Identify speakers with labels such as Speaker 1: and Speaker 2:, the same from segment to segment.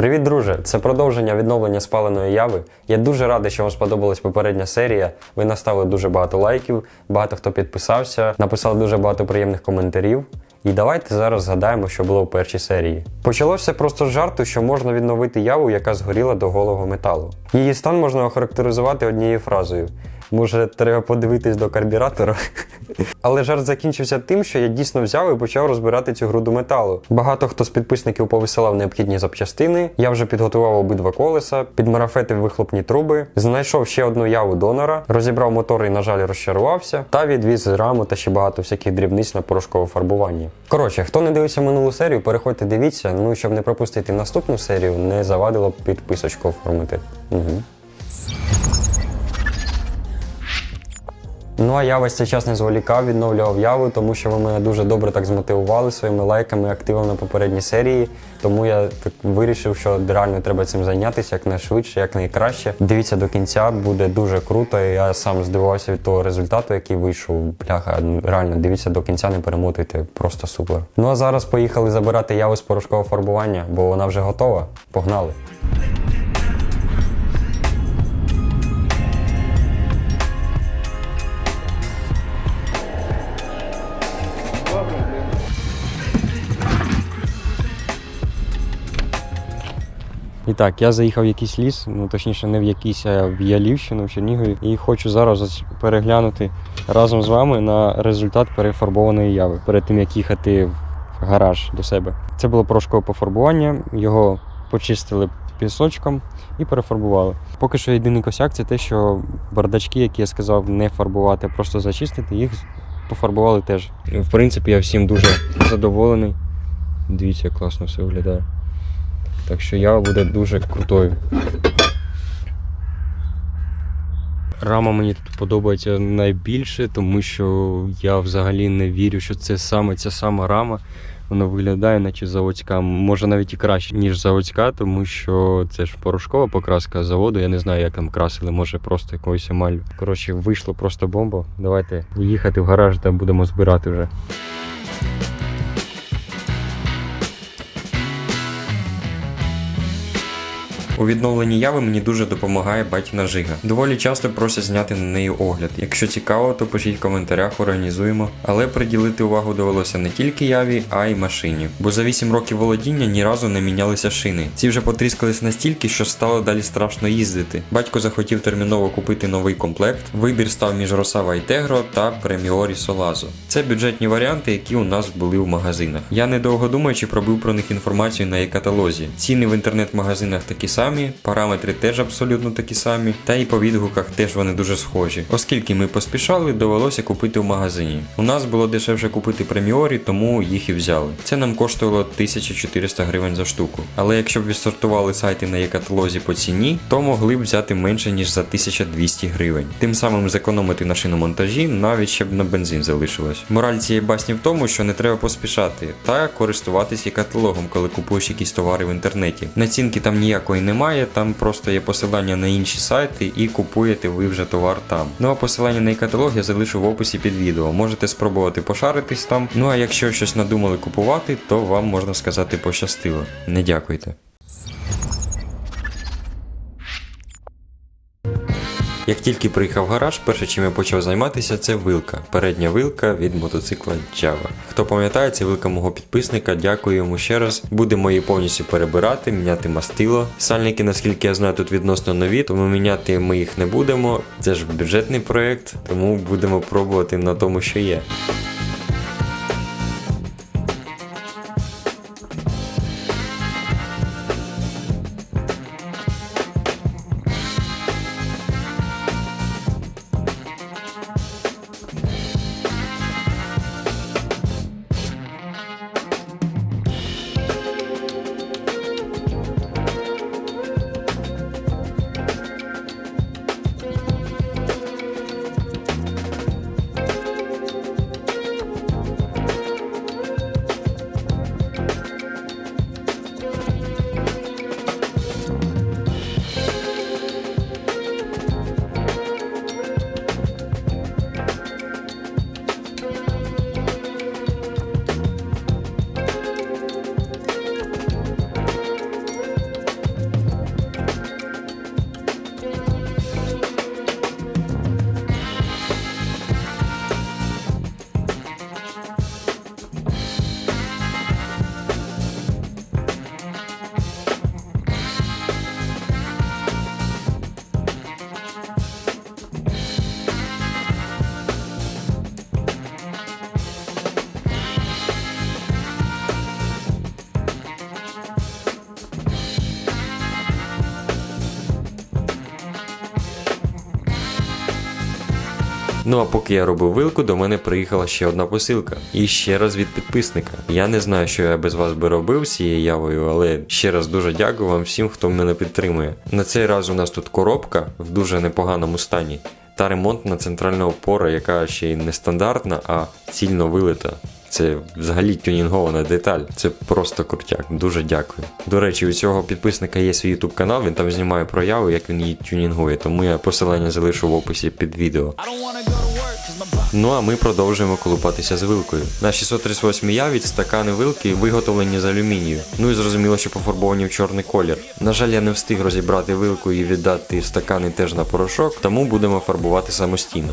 Speaker 1: Привіт, друже! Це продовження відновлення спаленої яви. Я дуже радий, що вам сподобалась попередня серія. Ви наставили дуже багато лайків, багато хто підписався, написав дуже багато приємних коментарів. І давайте зараз згадаємо, що було в першій серії. Почалося просто з жарту, що можна відновити яву, яка згоріла до голого металу. Її стан можна охарактеризувати однією фразою. Може, треба подивитись до карбюратора. Але жарт закінчився тим, що я дійсно взяв і почав розбирати цю груду металу. Багато хто з підписників повисилав необхідні запчастини. Я вже підготував обидва колеса, підмарафетив вихлопні труби, знайшов ще одну яву донора, розібрав мотор і, на жаль, розчарувався, та відвіз раму та ще багато всяких дрібниць на порошкове фарбування. Коротше, хто не дивився минулу серію, переходьте, дивіться. Ну щоб не пропустити наступну серію, не завадило підписочку оформити. Угу. Ну а я весь цей час не зволікав, відновлював яву, тому що ви мене дуже добре так змотивували своїми лайками і активом на попередній серії. Тому я так вирішив, що реально треба цим зайнятися якнайшвидше, якнайкраще. Дивіться до кінця, буде дуже круто. Я сам здивувався від того результату, який вийшов. Бляха, ну, реально дивіться до кінця, не перемотуйте, просто супер. Ну а зараз поїхали забирати яву з порошкового фарбування, бо вона вже готова. Погнали! І так, я заїхав в якийсь ліс, ну точніше, не в якийсь, а в Ялівщину, в Чернігові, і хочу зараз переглянути разом з вами на результат перефарбованої яви перед тим як їхати в гараж до себе. Це було порошкове пофарбування, його почистили пісочком і перефарбували. Поки що єдиний косяк це те, що бардачки, які я сказав, не фарбувати, а просто зачистити, їх пофарбували теж. В принципі, я всім дуже задоволений. Дивіться, як класно все виглядає. Так що ява буде дуже крутою. Рама мені тут подобається найбільше, тому що я взагалі не вірю, що це саме ця сама рама. Вона виглядає, наче заводська, може навіть і краще, ніж заводська, тому що це ж порошкова покраска заводу. Я не знаю, як там красили, може просто якоюсь емаллю. Коротше, вийшло просто бомба. Давайте їхати в гараж та будемо збирати вже. У відновленні яви мені дуже допомагає батіна жига. Доволі часто просять зняти на неї огляд. Якщо цікаво, то пишіть в коментарях, організуємо. Але приділити увагу довелося не тільки яві, а й машині. Бо за 8 років володіння ні разу не мінялися шини. Ці вже потріскались настільки, що стало далі страшно їздити. Батько захотів терміново купити новий комплект. Вибір став між Росава Integro та Преміорі Солазо. Це бюджетні варіанти, які у нас були в магазинах. Я недовго думаючи пробив про них інформацію на e-каталозі. Ціни в інтернет-магазинах такі самі, параметри теж абсолютно такі самі, та і по відгуках теж вони дуже схожі. Оскільки ми поспішали, довелося купити в магазині. У нас було дешевше купити преміорі, тому їх і взяли. Це нам коштувало 1400 гривень за штуку. Але якщо б відсортували сайти на e-каталозі по ціні, то могли б взяти менше ніж за 1200 гривень. Тим самим зекономити на шиномонтажі, навіть щоб на бензин залишилось. Мораль цієї басні в тому, що не треба поспішати та користуватись і каталогом, коли купуєш якісь товари в інтернеті. Націнки там ніякої немає, там просто є посилання на інші сайти і купуєте ви вже товар там. Ну а посилання на каталог я залишу в описі під відео. Можете спробувати пошаритись там. Ну а якщо щось надумали купувати, то вам можна сказати пощастило. Не дякуйте. Як тільки приїхав гараж, перше, чим я почав займатися, це вилка. Передня вилка від мотоцикла Java. Хто пам'ятає, це вилка мого підписника, дякую йому ще раз. Будемо її повністю перебирати, міняти мастило. Сальники, наскільки я знаю, тут відносно нові, тому міняти ми їх не будемо. Це ж бюджетний проект, тому будемо пробувати на тому, що є.
Speaker 2: Ну а поки я робив вилку, до мене приїхала ще одна посилка. І ще раз від підписника. Я не знаю, що я без вас би робив з цією явою, але ще раз дуже дякую вам всім, хто мене підтримує. На цей раз у нас тут коробка в дуже непоганому стані. Та ремонтна центральна опора, яка ще й не стандартна, а цільно вилита. Це взагалі тюнінгована деталь. Це просто крутяк. Дуже дякую. До речі, у цього підписника є свій YouTube канал, він там знімає прояви, як він її тюнінгує, тому я посилання залишу в описі під відео. Ну а ми продовжуємо колупатися з вилкою. На 638 яві стакани вилки виготовлені з алюмінію. Ну і зрозуміло, що пофарбовані в чорний колір. На жаль, я не встиг розібрати вилку і віддати стакани теж на порошок, тому будемо фарбувати самостійно.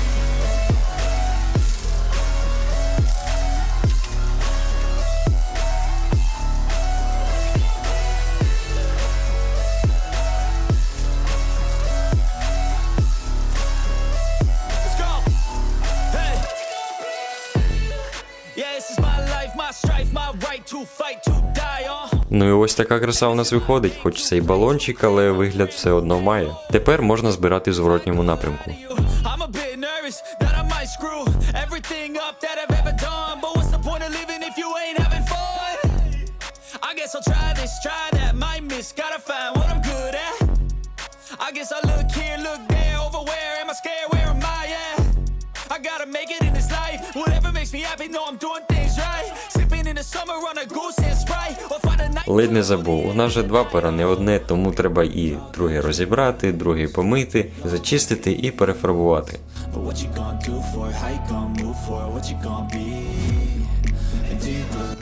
Speaker 2: Ну і ось така краса у нас виходить, хоч це й балончик, але вигляд все одно має. Тепер можна збирати в зворотньому напрямку.
Speaker 3: Make it in this life. Whatever makes me happy, know I'm doing things right.
Speaker 2: Ледь не забув, у нас же два пера, не одне, тому треба і друге розібрати, другий помити, зачистити і перефарбувати.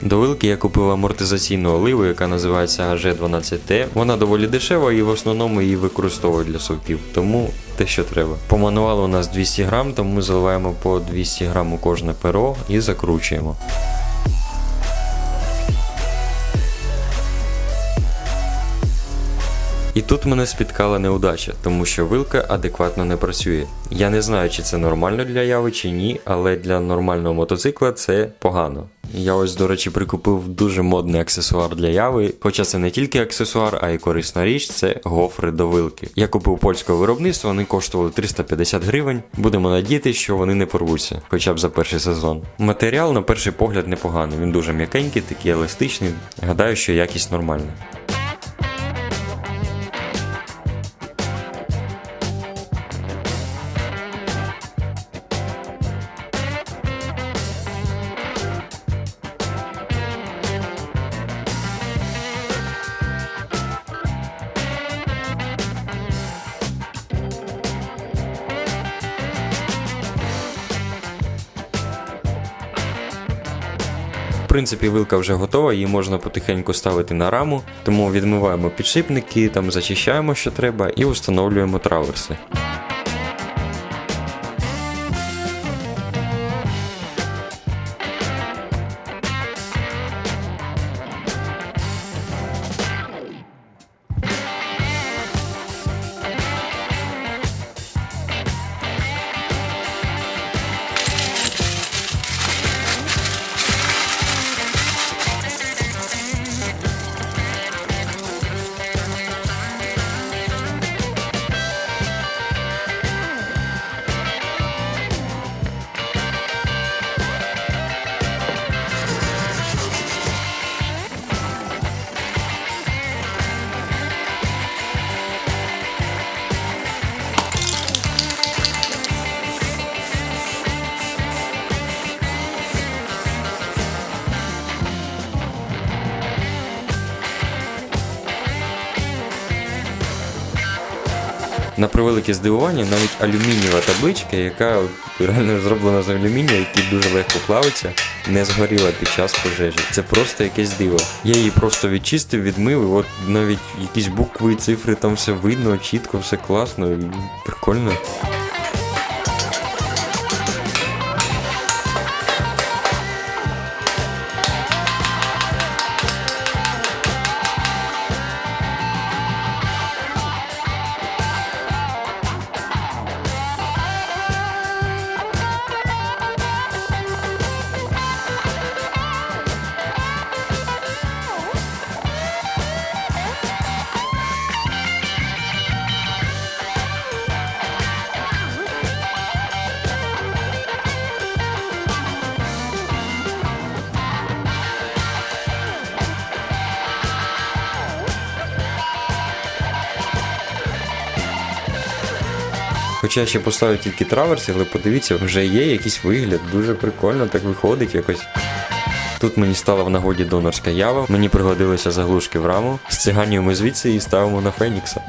Speaker 2: До вилки я купив амортизаційну оливу, яка називається AG12T. Вона доволі дешева і в основному її використовують для совків, тому те, що треба. По мануалу у нас 200 грам, тому заливаємо по 200 грам у кожне перо і закручуємо. І тут мене спіткала неудача, тому що вилка адекватно не працює. Я не знаю, чи це нормально для яви чи ні, але для нормального мотоцикла це погано. Я ось, до речі, прикупив дуже модний аксесуар для яви, хоча це не тільки аксесуар, а й корисна річ це гофри до вилки. Я купив польського виробництва, вони коштували 350 гривень. Будемо надіятися, що вони не порвуться, хоча б за перший сезон. Матеріал на перший погляд непоганий, він дуже м'якенький, такий еластичний. Гадаю, що якість нормальна. Принципі, вилка вже готова, її можна потихеньку ставити на раму, тому відмиваємо підшипники, там зачищаємо, що треба, і встановлюємо траверси. На превелике здивування, навіть алюмінієва табличка, яка реально зроблена з алюмінія, який дуже легко плавиться, не згоріла під час пожежі. Це просто якесь диво. Я її просто відчистив, відмив, і от навіть якісь букви, цифри, там все видно, чітко, все класно і прикольно. Хоча я ще поставив тільки траверси, але подивіться, вже є якийсь вигляд, дуже прикольно так виходить якось. Тут мені стала в нагоді донорська ява, мені пригодилися заглушки в раму. Ми звідси і ставимо на Фенікса.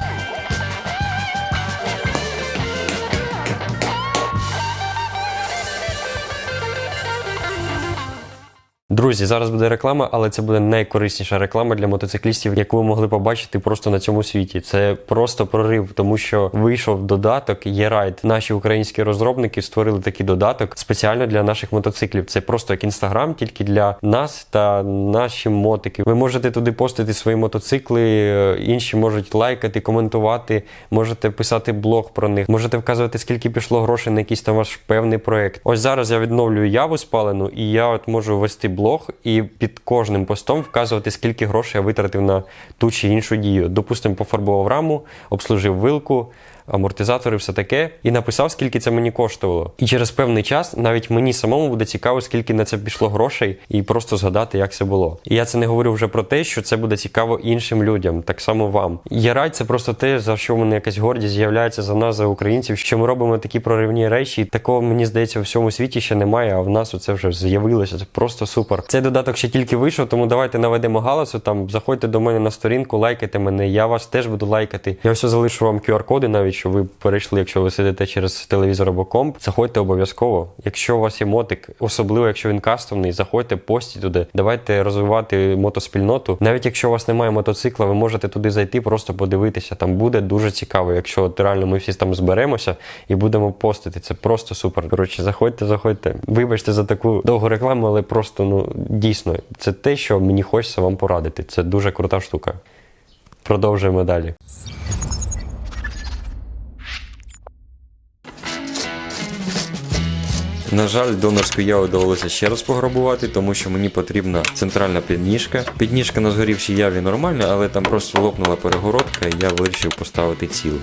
Speaker 1: Друзі, зараз буде реклама, але це буде найкорисніша реклама для мотоциклістів, яку ви могли побачити просто на цьому світі. Це просто прорив, тому що вийшов додаток Є-Райд. Наші українські розробники створили такий додаток спеціально для наших мотоциклів. Це просто як інстаграм, тільки для нас та наші мотики. Ви можете туди постити свої мотоцикли, е, інші можуть лайкати, коментувати, можете писати блог про них, можете вказувати, скільки пішло грошей на якийсь там ваш певний проект. Ось зараз я відновлюю яву спалену, і я от можу вести блог і під кожним постом вказувати, скільки грошей я витратив на ту чи іншу дію. Допустимо, пофарбував раму, обслужив вилку. Амортизатори, все таке, і написав, скільки це мені коштувало. І через певний час навіть мені самому буде цікаво, скільки на це пішло грошей, і просто згадати, як це було. І я це не говорю вже про те, що це буде цікаво іншим людям, так само вам. Я Ярай це просто те, за що в мене якась гордість з'являється за нас, за українців, що ми робимо такі проривні речі. Такого мені здається, у всьому світі ще немає. А в нас це вже з'явилося. Це просто супер. Цей додаток ще тільки вийшов, тому давайте наведемо галасу. Там заходьте до мене на сторінку, лайкайте мене. Я вас теж буду лайкати. Я все залишу вам QR-коди, навіть що ви перейшли, якщо ви сидите через телевізор або комп. Заходьте обов'язково. Якщо у вас є мотик, особливо якщо він кастомний, заходьте, постіть туди. Давайте розвивати мотоспільноту. Навіть якщо у вас немає мотоцикла, ви можете туди зайти, просто подивитися. Там буде дуже цікаво. Якщо от реально ми всі там зберемося і будемо постити. Це просто супер. Коротше, заходьте, заходьте. Вибачте за таку довгу рекламу, але просто ну дійсно це те, що мені хочеться вам порадити. Це дуже крута штука. Продовжуємо далі.
Speaker 2: На жаль, донорську яву довелося ще раз пограбувати, тому що мені потрібна центральна підніжка. Підніжка на згорівшій яві нормальна, але там просто лопнула перегородка, і я вирішив поставити цілу.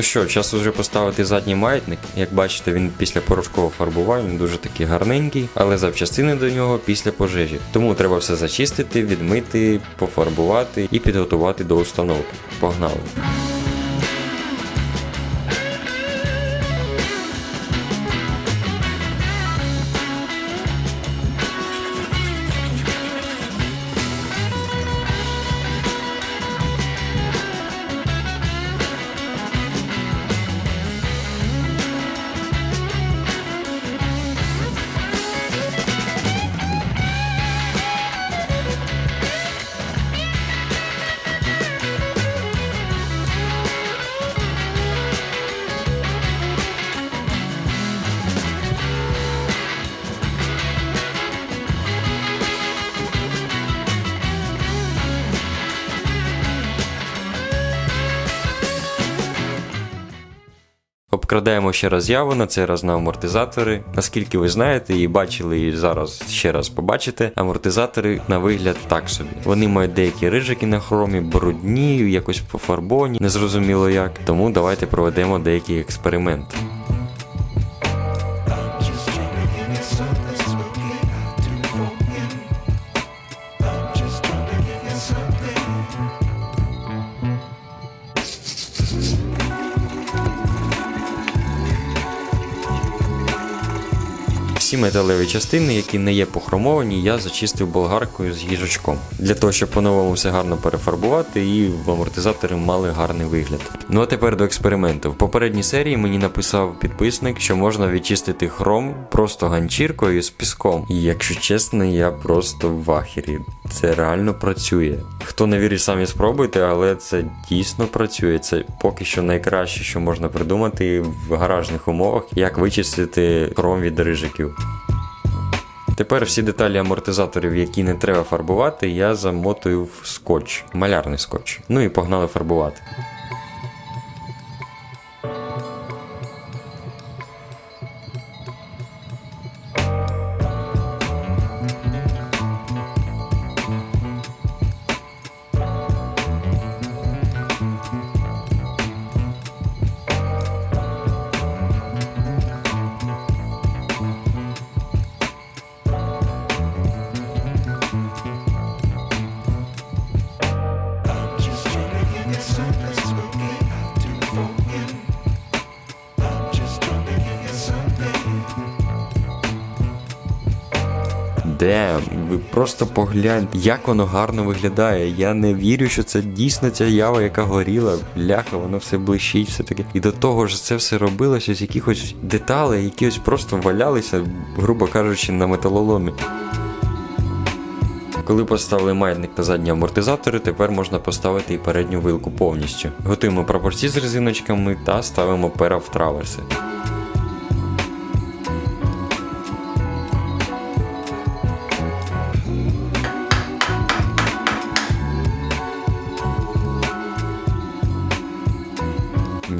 Speaker 2: Ну що, час уже поставити задній маятник. Як бачите, він після порошкового фарбування дуже такий гарненький, але запчастини до нього після пожежі. Тому треба все зачистити, відмити, пофарбувати і підготувати до установки. Погнали! Обкрадаємо ще раз яву, на цей раз на амортизатори. Наскільки ви знаєте і бачили, і зараз ще раз побачите, амортизатори на вигляд так собі. Вони мають деякі рижики на хромі, брудні, якось пофарбовані, незрозуміло як. Тому давайте проведемо деякі експеримент. Металеві частини, які не є похромовані, я зачистив болгаркою з їжачком. Для того, щоб по-новому все гарно перефарбувати і в амортизатори мали гарний вигляд. Ну а тепер до експерименту. В попередній серії мені написав підписник, що можна відчистити хром просто ганчіркою з піском. І якщо чесно, я просто в ахері. Це реально працює. Хто не вірить, самі спробуйте, але це дійсно працює. Це поки що найкраще, що можна придумати в гаражних умовах, як вичистити хром від рижиків. Тепер всі деталі амортизаторів, які не треба фарбувати, я замотую в скотч, малярний скотч. Ну і погнали фарбувати. Просто погляньте, як воно гарно виглядає. Я не вірю, що це дійсно ця ява, яка горіла. Бляха, воно все блищить, все таке. І до того ж, це все робилося з якихось деталей, які ось просто валялися, грубо кажучи, на металоломі. Коли поставили маятник та задні амортизатори, тепер можна поставити і передню вилку повністю. Готуємо прапорці з резиночками та ставимо пера в траверси.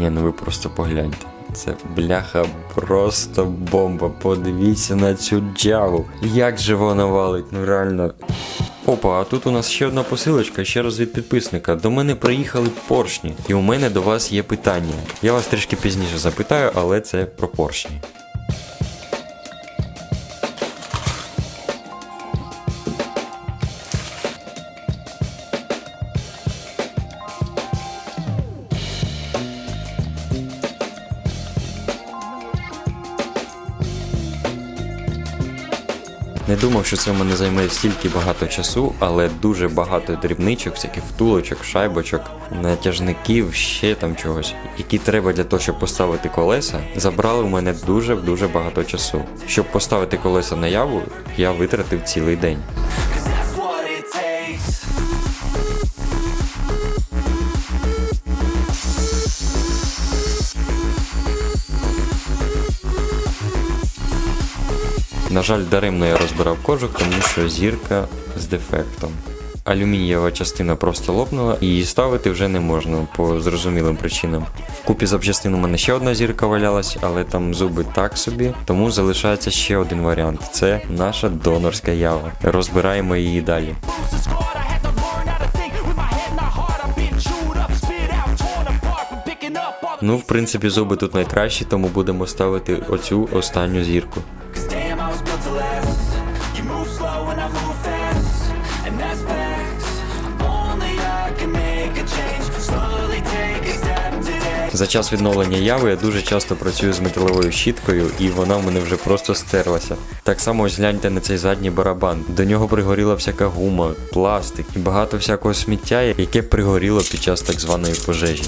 Speaker 2: Ні, ну ви просто погляньте. Це бляха просто бомба. Подивіться на цю джаву. Як же вона валить, ну реально. Опа, а тут у нас ще одна посилочка, ще раз від підписника. До мене приїхали поршні, і у мене до вас є питання. Я вас трішки пізніше запитаю, але це про поршні. Не думав, що це в мене займе стільки багато часу, але дуже багато дрібничок, всяких втулочок, шайбочок, натяжників, ще там чогось, які треба для того, щоб поставити колеса, забрали в мене дуже дуже багато часу. Щоб поставити колеса на яву, я витратив цілий день. На жаль, даремно я розбирав кожух, тому що зірка з дефектом. Алюмінієва частина просто лопнула і її ставити вже не можна по зрозумілим причинам. Вкупі запчастин у мене ще одна зірка валялась, але там зуби так собі, тому залишається ще один варіант це наша донорська ява. Розбираємо її далі. Ну, в принципі, зуби тут найкращі, тому будемо ставити оцю останню зірку. За час відновлення яви я дуже часто працюю з металевою щіткою, і вона в мене вже просто стерлася. Так само ось гляньте на цей задній барабан. До нього пригоріла всяка гума, пластик і багато всякого сміття, яке пригоріло під час так званої пожежі.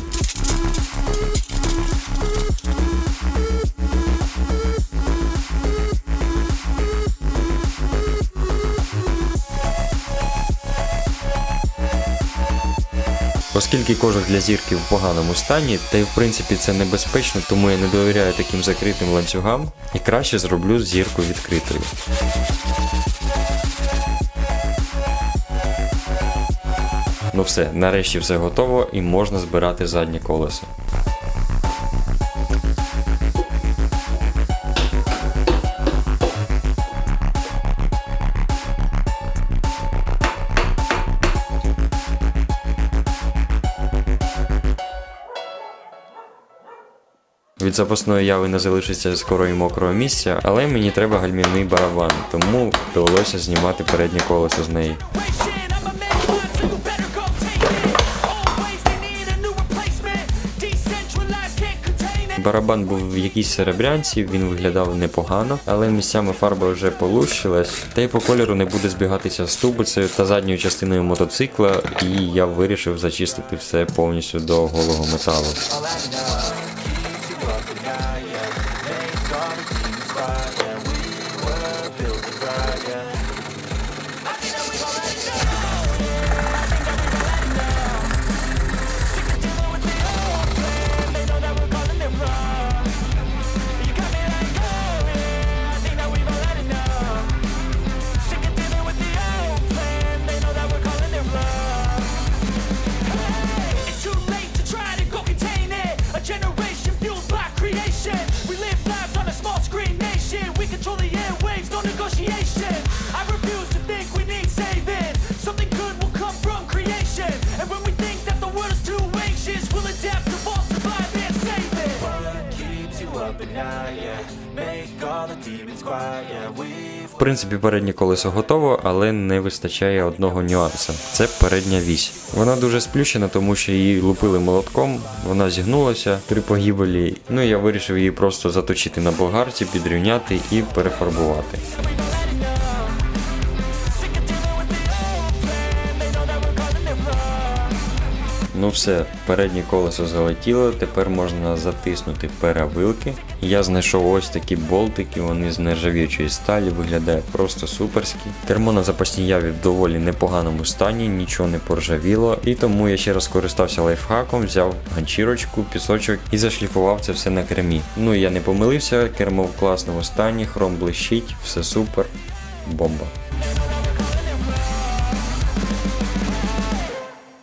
Speaker 2: Оскільки кожух для зірки в поганому стані, та й в принципі це небезпечно, тому я не довіряю таким закритим ланцюгам і краще зроблю зірку відкритою. Ну все, нарешті все готово і можна збирати заднє колесо. Від запасної яви не залишиться скоро і мокрого місця, але мені треба гальмівний барабан, тому довелося знімати переднє колесо з неї. Барабан був в якійсь серебрянці, він виглядав непогано, але місцями фарба вже полущилась, та й по кольору не буде збігатися з тубицею та задньою частиною мотоцикла, і я вирішив зачистити все повністю до голого металу. Принципі, переднє колесо готово, але не вистачає одного нюанса. Це передня вісь. Вона дуже сплющена, тому що її лупили молотком, вона зігнулася при погибелі. Ну я вирішив її просто заточити на болгарці, підрівняти і перефарбувати. Ну все, переднє колесо залетіло, тепер можна затиснути перевилки. Я знайшов ось такі болтики, вони з нержавіючої сталі, виглядають просто суперські. Кермо на запасній яві в доволі непоганому стані, нічого не поржавіло. І тому я ще раз скористався лайфхаком, взяв ганчірочку, пісочок і зашліфував це все на кермі. Ну я не помилився, кермо в класному стані, хром блищить, все супер, бомба.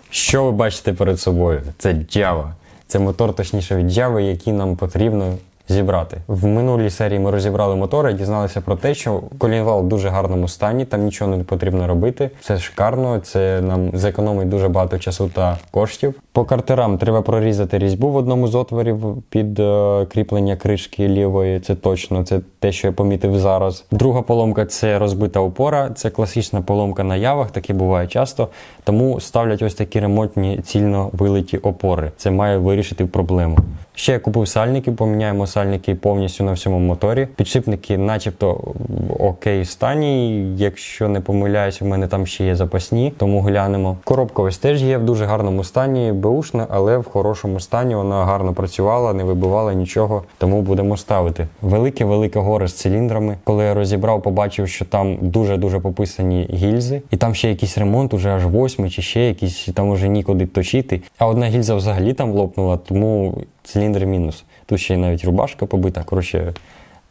Speaker 1: Що ви бачите перед собою? Це Java. Це мотор, точніше від Java, який нам потрібно зібрати. В минулій серії ми розібрали мотори дізналися про те, що колінвал в дуже гарному стані, там нічого не потрібно робити. Все шикарно, це нам зекономить дуже багато часу та коштів. По картерам треба прорізати різьбу в одному з отворів під е, кріплення кришки лівої. Це точно, це те, що я помітив зараз. Друга поломка це розбита опора. Це класична поломка на явах, таке буває часто. Тому ставлять ось такі ремонтні цільно вилиті опори. Це має вирішити проблему. Ще я купив сальники, поміняємо сальники повністю на всьому моторі. Підшипники, начебто, в окей стані. Якщо не помиляюсь, у мене там ще є запасні, тому глянемо. Коробка ось теж є в дуже гарному стані, беушна, але в хорошому стані. Вона гарно працювала, не вибивала нічого, тому будемо ставити. Велике велике горе з циліндрами. Коли я розібрав, побачив, що там дуже дуже пописані гільзи, і там ще якийсь ремонт, уже аж восьмий чи ще якийсь, там уже нікуди точити. А одна гільза взагалі там лопнула, тому циліндр мінус. Тут ще й навіть рубашка побита. Коротше,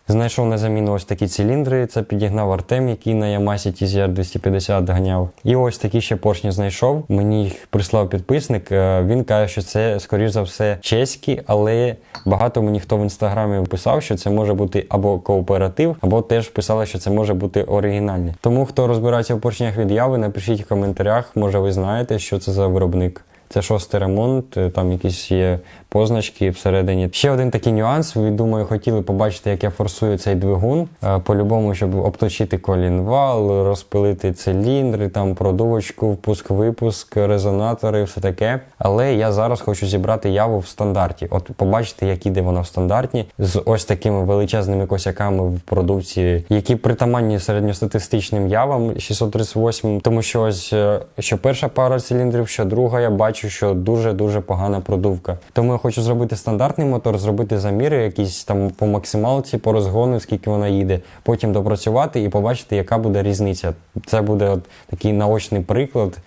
Speaker 1: знайшов на заміну ось такі циліндри. Це підігнав Артем, який на Ямасі TZR 250 ганяв. І ось такі ще поршні знайшов. Мені їх прислав підписник. Е, Він каже, що це, скоріш за все, чеські, але багато мені хто в інстаграмі писав, що це може бути або кооператив, або теж писали, що це може бути оригінальне. Тому хто розбирається в поршнях від яви, напишіть в коментарях. Може, ви знаєте, що це за виробник. Це шостий ремонт, е, там якісь є позначки всередині. Ще один такий нюанс. Ви думаю, хотіли побачити, як я форсую цей двигун. Е, По-любому, щоб обточити колінвал, розпилити циліндри, там продувочку, впуск-випуск, резонатори, все таке. Але я зараз хочу зібрати яву в стандарті. От побачите, як іде вона в стандартні, з ось такими величезними косяками в продукції, які притаманні середньостатистичним явам 638. Тому що ось е, що перша пара циліндрів, що друга, я бачу, що дуже дуже погана продувка. Тому хочу зробити стандартний мотор, зробити заміри, якісь там по максималці, по розгону, скільки вона їде, потім допрацювати і побачити, яка буде різниця. Це буде от такий наочний приклад,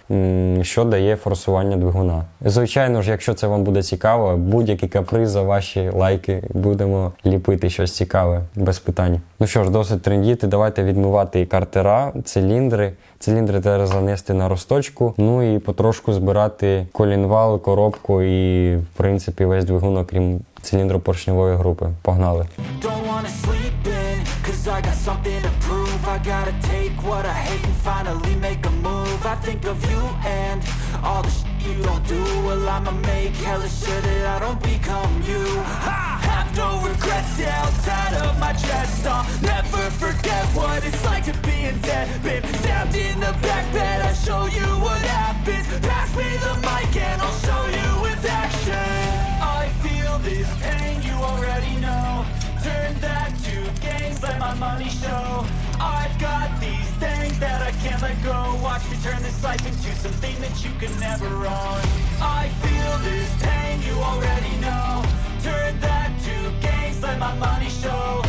Speaker 1: що дає форсування двигуна. Звичайно ж, якщо це вам буде цікаво, будь-які капризи, ваші лайки, будемо ліпити щось цікаве, без питань. Ну що ж, досить трендіти. Давайте відмивати картера, циліндри. Циліндри треба занести на розточку, ну і потрошку збирати колінвал, коробку і, в принципі, весь двигун, окрім циліндропоршньової групи. Погнали.
Speaker 3: I of all the shit you don't do. Well, I'ma make hella sure that I don't become you. I have no regrets, yeah, tie up my chest. I'll never forget what it's like to be in debt. Been stabbed in the back bed, I show you what happens. Pass me the mic and I'll show you with action. I feel this pain, you already know. Turn that to gains, let my money show. Let go. Watch me turn this life into something that you can never own. I feel this pain, you already know. Turn that to gains, let my money show.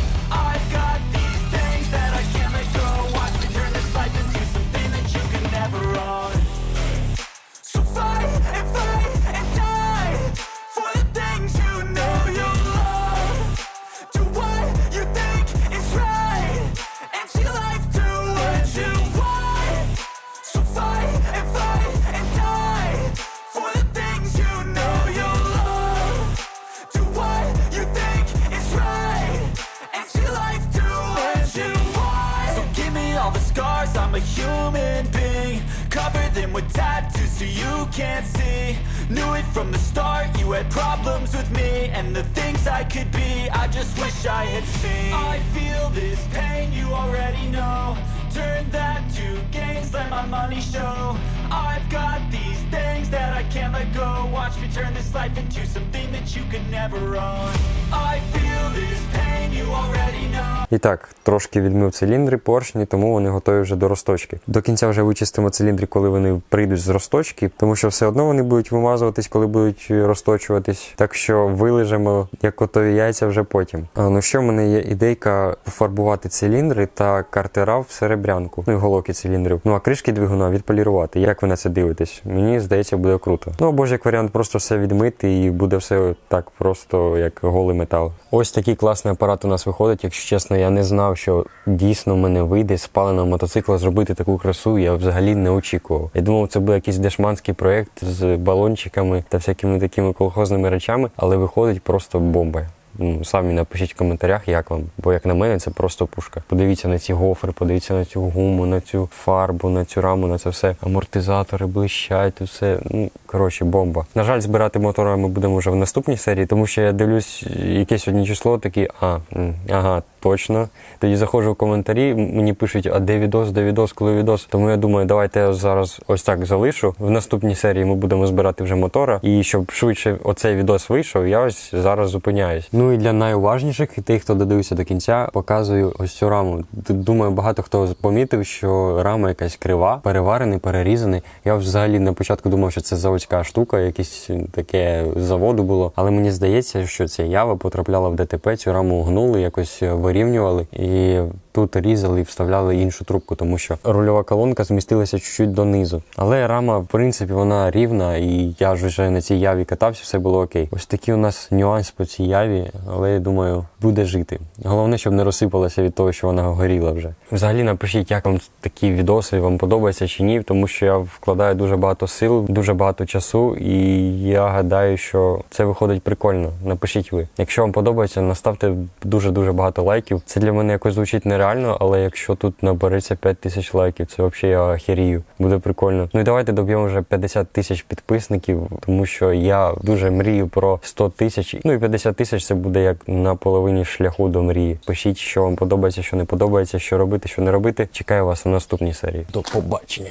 Speaker 3: Human being. Cover them with tattoos so you can't see. Knew it from the start, you had problems with me and the things I could be. I just wish I had seen. I feel this pain, you already know. Turn that to gains, let my money show. I've got these things that I can't let go. Watch me turn this life into something that you could never own. I feel this pain, you already know.
Speaker 1: І так, трошки відмив циліндри, поршні, тому вони готові вже до розточки. До кінця вже вичистимо циліндри, коли вони прийдуть з розточки, тому що все одно вони будуть вимазуватись, коли будуть розточуватись. Так що вилежемо як готові яйця вже потім. А, ну що, в мене є ідейка пофарбувати циліндри та картера в серебрянку, ну і головки циліндрів. Ну а кришки двигуна відполірувати. Як ви на це дивитесь? Мені здається, буде круто. Ну або ж як варіант, просто все відмити і буде все так просто, як голий метал. Ось такий класний апарат у нас виходить. Якщо чесно, я не знав, що дійсно в мене вийде з мотоцикла зробити таку красу. Я взагалі не очікував. Я думав, це буде якийсь дешманський проект з балончиками та всякими такими колхозними речами, але виходить просто бомба. Ну, самі напишіть в коментарях, як вам. Бо як на мене, це просто пушка. Подивіться на ці гофри, подивіться на цю гуму, на цю фарбу, на цю раму, на це все. Амортизатори блищать, все. Ну коротше, бомба. На жаль, збирати мотора ми будемо вже в наступній серії, тому що я дивлюсь, яке сьогодні число, такі, а, ага, точно. Тоді заходжу в коментарі, мені пишуть, а де відос, де відос, коли відос. Тому я думаю, давайте я зараз ось так залишу. В наступній серії ми будемо збирати вже мотора. І щоб швидше оцей відос вийшов, я ось зараз зупиняюсь. Ну і для найуважніших тих, хто додивився до кінця, показую ось цю раму. Думаю, багато хто помітив, що рама якась крива, переварений, перерізаний. Я взагалі на початку думав, що це заводська штука, якесь таке заводу було. Але мені здається, що ця ява потрапляла в ДТП, цю раму гнули, якось вирівнювали. І тут різали і вставляли іншу трубку, тому що рульова колонка змістилася чуть-чуть донизу. Але рама, в принципі, вона рівна, і я ж вже на цій яві катався, все було окей. Ось такий у нас нюанс по цій яві, але я думаю, буде жити. Головне, щоб не розсипалася від того, що вона горіла вже. Взагалі напишіть, як вам такі відоси, вам подобається чи ні, тому що я вкладаю дуже багато сил, дуже багато часу, і я гадаю, що це виходить прикольно. Напишіть ви. Якщо вам подобається, наставте дуже дуже багато лайків. Це для мене якось звучить нереально, але якщо тут набереться 5 тисяч лайків, це взагалі я охерію. Буде прикольно. Ну і давайте доб'ємо вже 50 тисяч підписників, тому що я дуже мрію про 100 тисяч. Ну і 50 тисяч це буде як на половині шляху до мрії. Пишіть, що вам подобається, що не подобається, що робити, що не робити. Чекаю вас у наступній серії. До побачення.